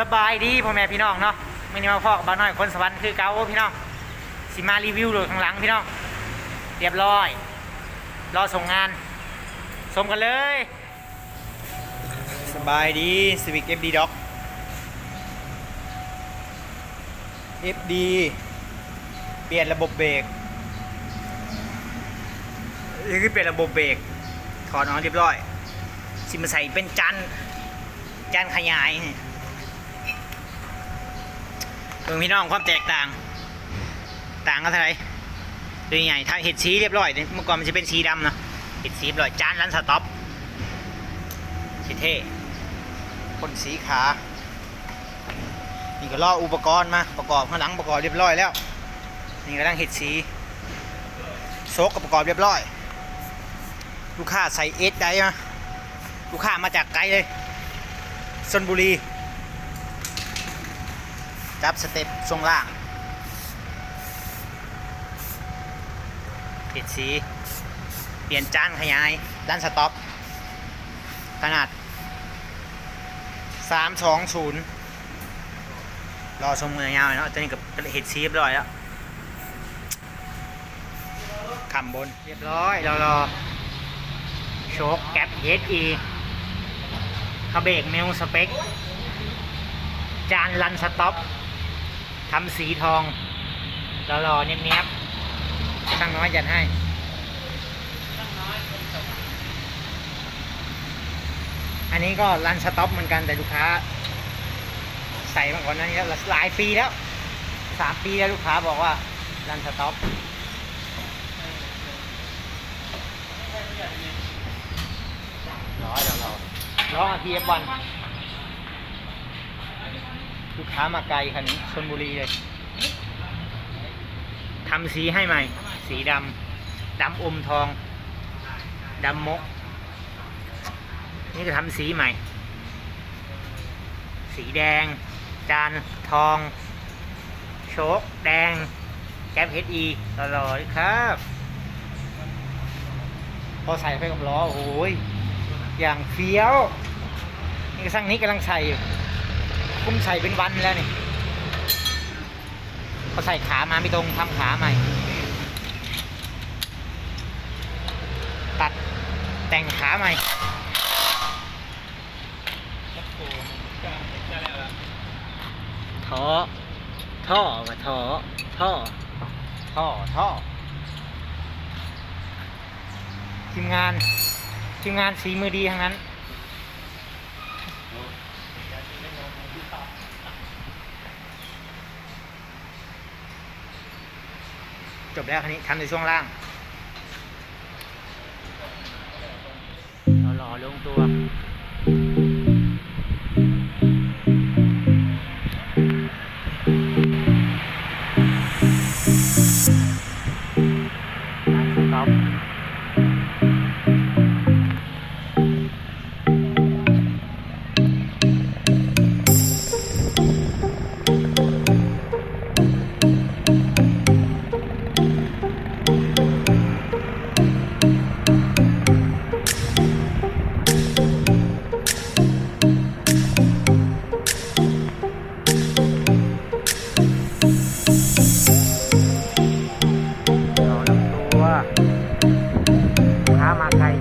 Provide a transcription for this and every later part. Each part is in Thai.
สบายดีพ่อแม่พี่น้องเนาะไม่ได้มาพอกบ้านน้อยคนสวรรค์คือเก่าพี่น้องสิมารีวิวรถข้างหลังพี่น้องเรียบร้อย รอส่งงานสมกันเลย สบายดี Civic FD Doc FD เปลี่ยนระบบเบรกนี่คือเปลี่ยนระบบเบรกถอดออกเรียบร้อย สิมาใส่เป็นจานจานขยายนี่ พงพี่น้องความแตกต่าง ต่างกันเท่าไหร่ตัวใหญ่ถ้าเห็ดสีเรียบร้อยเมื่อก่อนมันจะเป็นสีดำเนาะเห็ดสีเรียบร้อยจานร้านสต็อปสีเท่คนสีขานี่ก็ล่ออุปกรณ์มาประกอบข้างหลังประกอบเรียบร้อยแล้ว นี่กำลังเห็ดสีโซกกับประกอบเรียบร้อย ลูกค้าใส่เอสได้มาลูกค้ามาจากไกลเลยชนบุรี จับสเต็ปทรงล่างเปลี่ยนสี เปลี่ยนจานขยายด้านสต็อป ขนาด 320 รอชมมือยาวเนาะตอนนี้กับเห็ดซีเรียบร้อยแล้วขำบน เรียบร้อยเรารอโชคแก๊ปเฮดอีคาเบกเมลสเปคจานรันสต็อป ทำสีทองรอรอๆเนี้ยบๆช่างน้อยจัดให้อันนี้ก็รันสต็อปเหมือนกันแต่ลูกค้า ใส่มาก่อนนั้นแล้วหลายปีแล้วสามปีแล้วลูกค้าบอกว่ารันสต็อปร้อยเราเราร้องทีเอฟวัน ลูกค้ามาไกลคันนี้ชนบุรีเลยทำสีให้ใหม่ สีดำดำอมทองดำมก นี่จะทำสีใหม่ สีแดง จานทอง โชคแดง แก๊ปเฮดอีตลอดครับ พอใส่ไปกับล้อโอ้ยอย่างเฟี้ยว นี่ก็สร้างนี้กำลังใส่อยู่ คุ้มใส่เป็นวันแล้วนี่เขาใส่ขามาไม่ตรงทำขาใหม่ ตัดแต่งขาใหม่ท่อท่อมาท่อท่อท่อท่อทีมงานทีมงานสีมือดีทั้งนั้น จบแล้วคันนี้ทำในช่วงล่างหล่อลงตัว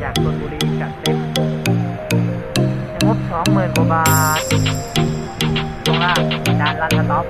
จากชนบุรีจัดเต็มงบสองหมื่นกว่าบาทตรงล่างจานลันสต็อป